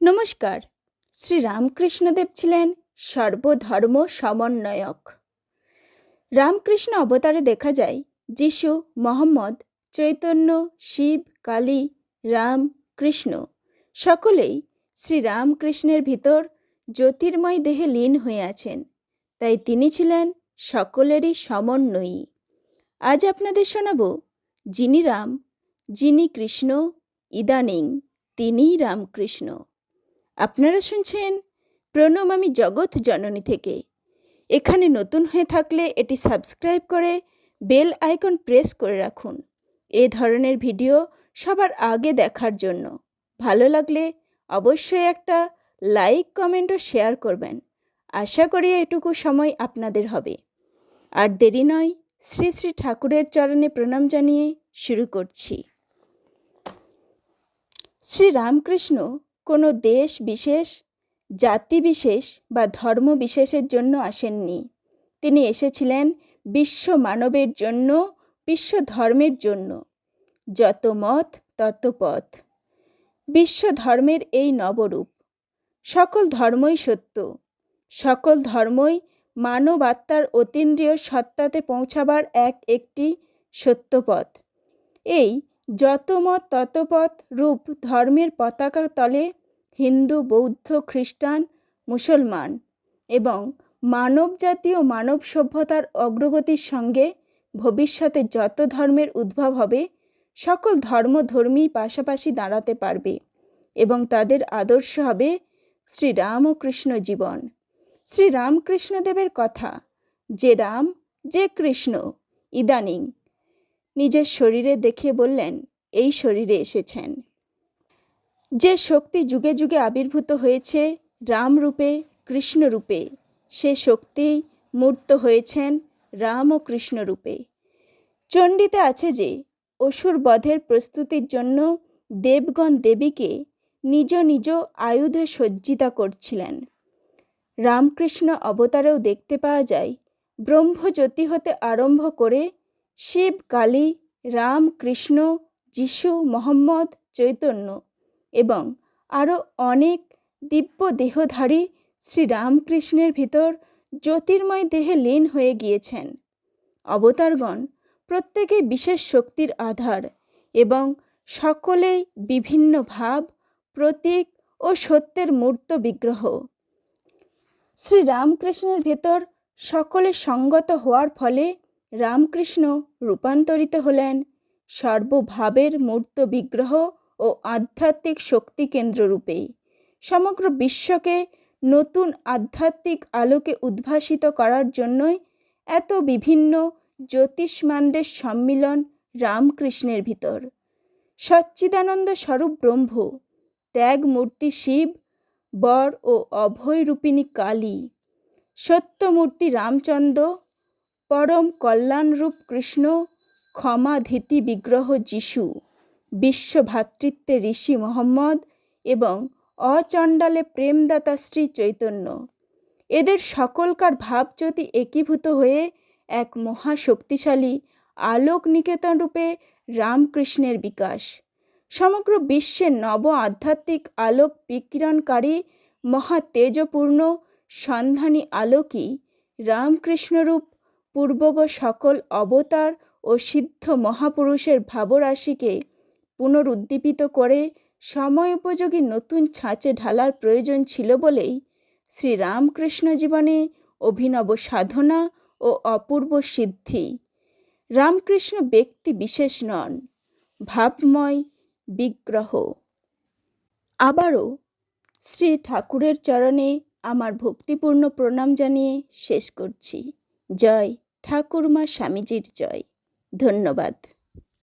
নমস্কার। শ্রী রামকৃষ্ণদেব ছিলেন সর্বধর্ম সমন্বয়ক। রামকৃষ্ণ অবতারে দেখা যায় যিশু, মোহাম্মদ, চৈতন্য, শিব, কালী, রাম, কৃষ্ণ। সকলেই শ্রী রামকৃষ্ণের ভিতর জ্যোতির্ময় দেহে লীন হয়ে আছেন। তাই তিনি ছিলেন সকলেরই সমন্বয়ী। আজ আপনাদের শোনাব, যিনি রাম, যিনি কৃষ্ণ, ইদানিং তিনিই রামকৃষ্ণ। আপনারা শুনছেন প্রণম আমি জগৎ জননী থেকে। এখানে নতুন হয়ে থাকলে এটি সাবস্ক্রাইব করে বেল আইকন প্রেস করে রাখুন। এ ধরনের ভিডিও সবার আগে দেখার জন্য। ভালো লাগলে অবশ্যই একটা লাইক, কমেন্ট ও শেয়ার করবেন। আশা করি এটুকু সময় আপনাদের হবে। আর দেরি নয়, শ্রী শ্রী ঠাকুরের চরণে প্রণাম জানিয়ে শুরু করছি। শ্রী রামকৃষ্ণ কোনো দেশ বিশেষ, জাতি বিশেষ বা ধর্ম বিশেষের জন্য আসেননি। তিনি এসেছিলেন বিশ্ব মানবের জন্য, বিশ্ব ধর্মের জন্য। যত মত, তত পথ। বিশ্ব ধর্মের এই নবরূপ। সকল ধর্মই সত্য। সকল ধর্মই মানব আত্মার অতীন্দ্রিয় সত্তাতে পৌঁছাবার এক একটি সত্যপথ এই যত মত ততপথ রূপ ধর্মের পতাকা তলে হিন্দু, বৌদ্ধ, খ্রিস্টান, মুসলমান এবং মানব জাতীয় মানব সভ্যতার অগ্রগতির সঙ্গে ভবিষ্যতে যত ধর্মের উদ্ভব হবে, সকল ধর্মধর্মী পাশাপাশি দাঁড়াতে পারবে এবং তাদের আদর্শ হবে শ্রীরাম ও কৃষ্ণ জীবন। শ্রী রামকৃষ্ণদেবের কথা, যে রাম, যে কৃষ্ণ, ইদানিং নিজের শরীরে দেখে বললেন, এই শরীরে এসেছেন। যে শক্তি যুগে যুগে আবির্ভূত হয়েছে রাম রূপে কৃষ্ণ রূপে সে শক্তি মূর্ত হয়েছেন রাম ও কৃষ্ণ রূপে চণ্ডীতে আছে যে, অসুর বধের প্রস্তুতির জন্য দেবগণ দেবীকে নিজ নিজ আয়ুধে সজ্জিতা করছিলেন। রামকৃষ্ণ অবতারেও দেখতে পাওয়া যায়, ব্রহ্মজ্যোতি হতে আরম্ভ করে শিব, কালী, রাম, কৃষ্ণ, যিশু, মোহাম্মদ, চৈতন্য এবং আরও অনেক দিব্য দেহধারী শ্রীরামকৃষ্ণের ভিতর জ্যোতির্ময় দেহে লীন হয়ে গিয়েছেন। অবতারগণ প্রত্যেকে বিশেষ শক্তির আধার এবং সকলেই বিভিন্ন ভাব, প্রতীক ও সত্যের মূর্ত বিগ্রহ। শ্রীরামকৃষ্ণের ভেতর সকলে সঙ্গত হওয়ার ফলে রামকৃষ্ণ রূপান্তরিত হলেন। সর্বভাবের মূর্ত বিগ্রহ ও আধ্যাত্মিক শক্তি কেন্দ্ররূপেই সমগ্র বিশ্বকে নতুন আধ্যাত্মিক আলোকে উদ্ভাসিত করার জন্যই এত বিভিন্ন জ্যোতিষ্মানদের সম্মিলন রামকৃষ্ণের ভিতর। সচ্চিদানন্দ স্বরূপ ব্রহ্ম, ত্যাগ মূর্তি শিব, বর ও অভয়রূপিণী কালী, সত্যমূর্তি রামচন্দ্র পরম কল্যাণরূপ কৃষ্ণ, ক্ষমাধীতি বিগ্রহ যিশু বিশ্ব ভ্রাতৃত্বে ঋষি মোহাম্মদ এবং অচণ্ডালে প্রেমদাতা শ্রী চৈতন্য। এদের সকলকার ভাবজ্যোতি একীভূত হয়ে এক মহাশক্তিশালী আলোক নিকেতন রূপে রামকৃষ্ণের বিকাশ। সমগ্র বিশ্বের নব আধ্যাত্মিক আলোক বিকিরণকারী মহা তেজপূর্ণ সন্ধানী আলোকই রামকৃষ্ণরূপ পূর্বগ সকল অবতার ও সিদ্ধ মহাপুরুষের ভাবরাশিকে পুনরুদ্দীপিত করে সময় উপযোগী নতুন ছাঁচে ঢালার প্রয়োজন ছিল বলেই শ্রীরামকৃষ্ণ জীবনে অভিনব সাধনা ও অপূর্ব সিদ্ধি। রামকৃষ্ণ ব্যক্তি বিশেষ নন, ভাবময়, বিগ্রহ। আবারও শ্রী ঠাকুরের চরণে আমার ভক্তিপূর্ণ প্রণাম জানিয়ে শেষ করছি। জয় ঠাকুরমা স্বামীজির জয়। ধন্যবাদ।